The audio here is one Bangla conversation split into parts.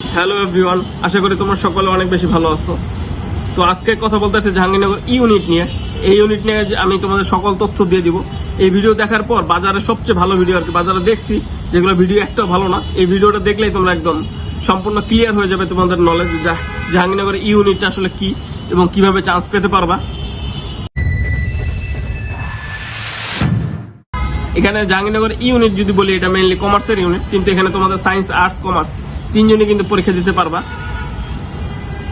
হ্যালো এভরিওয়ান আশা করি তোমরা সকলে অনেক বেশি ভালো আছো। তো আজকে কথা বলতে আছে জাহাঙ্গীরনগর ইউনিট নিয়ে। এই ইউনিট নিয়ে আমি তোমাদের সকল তথ্য দিয়ে দিব। এই ভিডিও দেখার পর বাজারে সবচেয়ে ভালো ভিডিও আর কি, বাজারে দেখছি যেগুলো ভিডিও একটাও ভালো না। এই ভিডিওটা দেখলেই তোমরা একদম সম্পূর্ণ ক্লিয়ার হয়ে যাবে তোমাদের নলেজ জাহাঙ্গীরনগর ইউনিটটা আসলে কি এবং কীভাবে চান্স পেতে পারবা। এখানে জাহাঙ্গীরনগর ইউনিট যদি বলি, এটা মেইনলি কমার্সের ইউনিট কিন্তু এখানে তোমাদের সায়েন্স আর্টস কমার্স তিনজনই কিন্তু পরীক্ষা দিতে পারবা।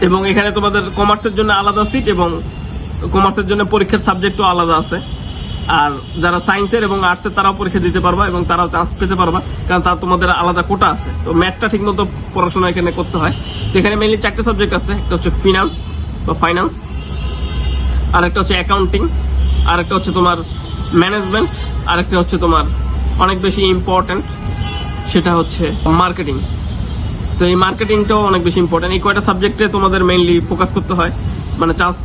এবং এখানে তোমাদের কমার্সের জন্য আলাদা সিট এবং কমার্সের জন্য পরীক্ষার সাবজেক্টও আলাদা আছে। আর যারা সায়েন্সের এবং আর্টসের তারাও পরীক্ষা দিতে পারবা এবং তারাও চান্স পেতে পারবা, কারণ তার তোমাদের আলাদা কোটা আছে। তো ম্যাথটা ঠিক মতো পড়াশোনা এখানে করতে হয়। তো এখানে মেইনলি চারটে সাবজেক্ট আছে, একটা হচ্ছে ফিনান্স বা ফাইন্যান্স আর একটা হচ্ছে অ্যাকাউন্টিং আর একটা হচ্ছে তোমার ম্যানেজমেন্ট আর একটা হচ্ছে তোমার অনেক বেশি ইম্পর্ট্যান্ট সেটা হচ্ছে মার্কেটিং তো এই মার্কেটিংটাও অনেক বেশি ইম্পর্টেন্ট এই কয়টা সাবজেক্টে তোমাদের মেইনলি ফোকাস করতে হয়? মানে চান্স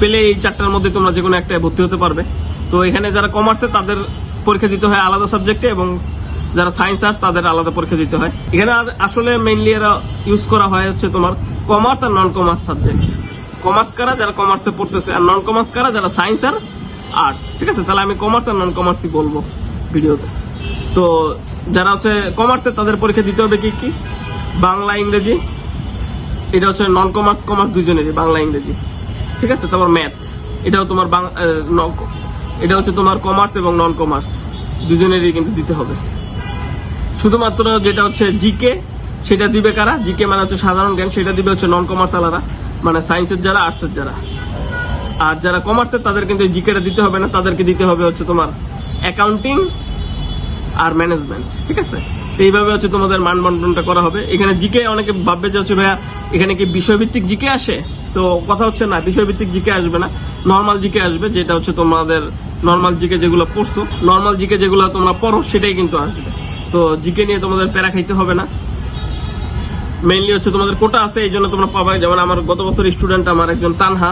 পেলে এই চারটার মধ্যে তোমরা যে কোনো একটা ভর্তি হতে পারবে। তো এখানে যারা কমার্সে তাদের পরীক্ষা দিতে হয় আলাদা সাবজেক্টে এবং যারা সায়েন্স আর্টস তাদের আলাদা পরীক্ষা দিতে হয়। এখানে আর আসলে মেইনলি এরা ইউজ করা হয় হচ্ছে তোমার কমার্স আর নন কমার্স সাবজেক্ট কমার্স কারা যারা কমার্সে পড়তেছে আর নন কমার্স কারা যারা সায়েন্স আর আর্টস ঠিক আছে? তাহলে আমি কমার্স আর নন কমার্সই বলব ভিডিওতে। তো যারা হচ্ছে কমার্সে তাদের পরীক্ষা দিতে হবে কি কি? বাংলা, ইংরেজি। এটা হচ্ছে নন কমার্স কমার্স দুজনেরই বাংলা, ইংরেজি। ঠিক আছে? তারপর ম্যাথ এটাও তোমার এটা হচ্ছে তোমার কমার্স এবং নন কমার্স দুজনেরই কিন্তু দিতে হবে। শুধুমাত্র যেটা হচ্ছে জিকে সেটা দিবে কারা? জিকে মানে হচ্ছে সাধারণ জ্ঞান, সেটা দিবে হচ্ছে নন কমার্স আলাদা মানে সায়েন্সের যারা আর্টসের যারা। আর যারা কমার্সের তাদের কিন্তু জিকেটা দিতে হবে না। তাদেরকে দিতে হবে হচ্ছে তোমার অ্যাকাউন্টিং আর ম্যানেজমেন্ট ঠিক আছে? এইভাবে হচ্ছে তোমাদের মান বন্টনটা করা হবে। এখানে জিকে অনেকে ভাববে যে হচ্ছে ভাইয়া, এখানে কি বিষয়ভিত্তিক জিকে আসে? তো কথা হচ্ছে না, বিষয়ভিত্তিক জিকে আসবে না। নর্মাল জিকে আসবে, যেটা হচ্ছে তোমাদের নর্মাল জিকে যেগুলো পড়ছো। নর্মাল জিকে যেগুলো তোমরা পড়ো, সেটাই কিন্তু আসবে। তো জিকে নিয়ে তোমাদের প্যারা খাইতে হবে না। মেইনলি হচ্ছে তোমাদের কোটা আছে, এই জন্য তোমরা পাবা যেমন আমার গত বছর স্টুডেন্ট আমার একজন তানহা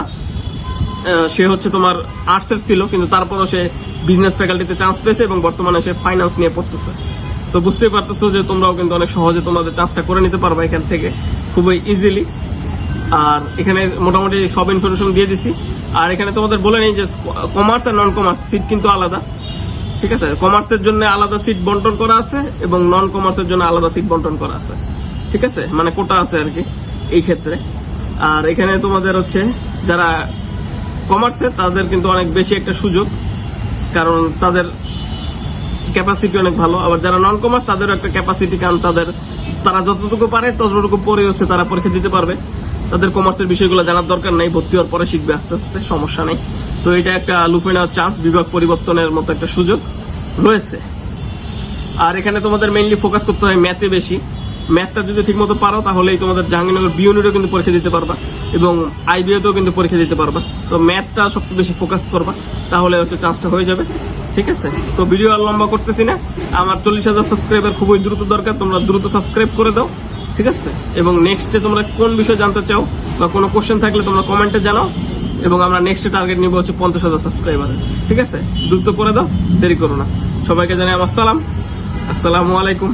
সে হচ্ছে তোমার আর্টসের ছিল, কিন্তু তারপরও সে বিজনেস ফ্যাকাল্টিতে চান্স পেয়েছে এবং বর্তমানে সে ফাইন্যান্স নিয়ে পড়তেছে। তো বুঝতেই পারতেছো যে তোমরাও কিন্তু অনেক সহজে তোমাদের চাষটা করে নিতে পারবা এখান থেকে খুবই ইজিলি আর এখানে মোটামুটি সব ইনফরমেশন দিয়ে দিছি। আর এখানে তোমাদের বলে নেই যে কমার্স আর নন কমার্স সিট কিন্তু আলাদা। ঠিক আছে? কমার্সের জন্য আলাদা সিট বন্টন করা আছে এবং নন কমার্সের জন্য আলাদা সিট বন্টন করা আছে। ঠিক আছে? মানে কোটা আছে আর কি এই ক্ষেত্রে। আর এখানে তোমাদের হচ্ছে যারা কমার্সে তাদের কিন্তু অনেক বেশি একটা সুযোগ। কারণ তাদের ক্যাপাসিটি অনেক ভালো। আবার যারা নন কমার্স তাদেরও একটা ক্যাপাসিটি কারণ তাদের, তারা যতটুকু পারে, ততটুকু পরে হচ্ছে তারা পরীক্ষা দিতে পারবে। তাদের কমার্সের বিষয়গুলো জানার দরকার নেই, ভর্তি হওয়ার পরে শিখবে আস্তে আস্তে, সমস্যা নেই। তো এটা একটা লুফে নেওয়ার চান্স বিভাগ পরিবর্তনের মতো একটা সুযোগ রয়েছে। আর এখানে তোমাদের মেইনলি ফোকাস করতে হয় ম্যাথে বেশি। ম্যাথটা যদি ঠিকমতো পারো, তাহলেই তোমাদের জাহাঙ্গীরনগর বিউনিটও কিন্তু পরীক্ষা দিতে পারবা এবং আইবিএতেও কিন্তু পরীক্ষা দিতে পারবা। তো ম্যাথটা সবচেয়ে বেশি ফোকাস করবা, তাহলে হচ্ছে চান্সটা হয়ে যাবে। ঠিক আছে? তো ভিডিও আর লম্বা করতেছি না। আমার চল্লিশ হাজার সাবস্ক্রাইবার খুবই দ্রুত দরকার, তোমরা দ্রুত সাবস্ক্রাইব করে দাও। ঠিক আছে? এবং নেক্সটে তোমরা কোন বিষয় জানতে চাও বা কোনো কোশ্চেন থাকলে তোমরা কমেন্টে জানাও। এবং আমরা নেক্সট টার্গেট নিব হচ্ছে পঞ্চাশ হাজার সাবস্ক্রাইবার ঠিক আছে? দ্রুত করে দাও, দেরি করো না। সবাইকে জানাই আমার সালাম। আসসালামু আলাইকুম।